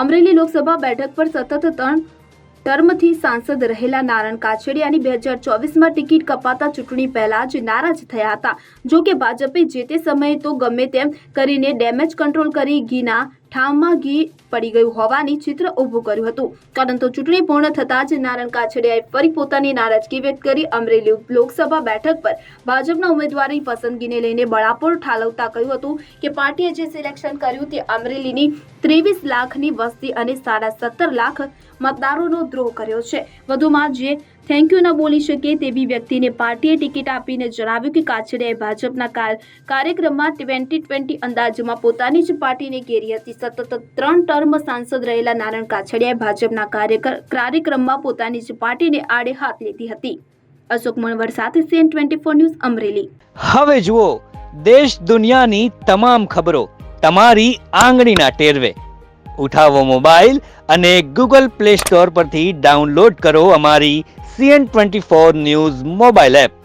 અમરેલી લોકસભા બેઠક પર સતત ત્રણ ટર્મથી સાંસદ રહેલા નારણ કાછડિયાની બે હજાર ચોવીસમાં ટિકિટ કપાતા ચૂંટણી પહેલા જ નારાજ થયા હતા. જો કે ભાજપે જે તે સમયે તો ગમે તેમ કરીને ડેમેજ કંટ્રોલ કરી ઘીના ઠામમાં ઘી પડી ગયું હોવાની ચિત્ર ઊભું કર્યું હતું. પરંતુ ચૂંટણી પૂર્ણ થતાં જ નારણ કાછડિયાએ ફરી પોતાની નારાજગી વ્યક્ત કરી અમરેલી લોકસભા બેઠક પર ભાજપના ઉમેદવારની પસંદગીને લઈને બળાપોર ઠાલવતા કહ્યું હતું કે પાર્ટીએ જે સિલેક્શન કર્યું તે અમરેલીની ત્રેવીસ લાખની વસ્તી અને સાડા સત્તર લાખ મતદારોનો દ્રોહ કર્યો છે. વધુમાં જે થેન્ક યુ ન બોલી શકે તેવી વ્યક્તિને પાર્ટીએ ટિકિટ આપીને જણાવ્યું કે કાછડિયાએ ભાજપના કાર- કાર્યક્રમમાં ટ્વેન્ટી ટ્વેન્ટી અંદાજમાં પોતાની જ પાર્ટીને ઘેરી હતી. સતત ત્રણ ટર્મ સાંસદ રહેલા નારણ કાછડિયાએ ભાજપના કાર્યકર, કાર્યક્રમમાં પોતાની જ પાર્ટીને આડે હાથ લીધી હતી. અશોક મણવર સાથે CN twenty four news, Amreli. હવે જુઓ, દેશ દુનિયાની તમામ ખબરો તમારી આંગળીના ટેરવે. ઉઠાવો મોબાઈલ અને ગૂગલ પ્લે સ્ટોર પરથી ડાઉનલોડ કરો અમારી CN twenty four news mobile app.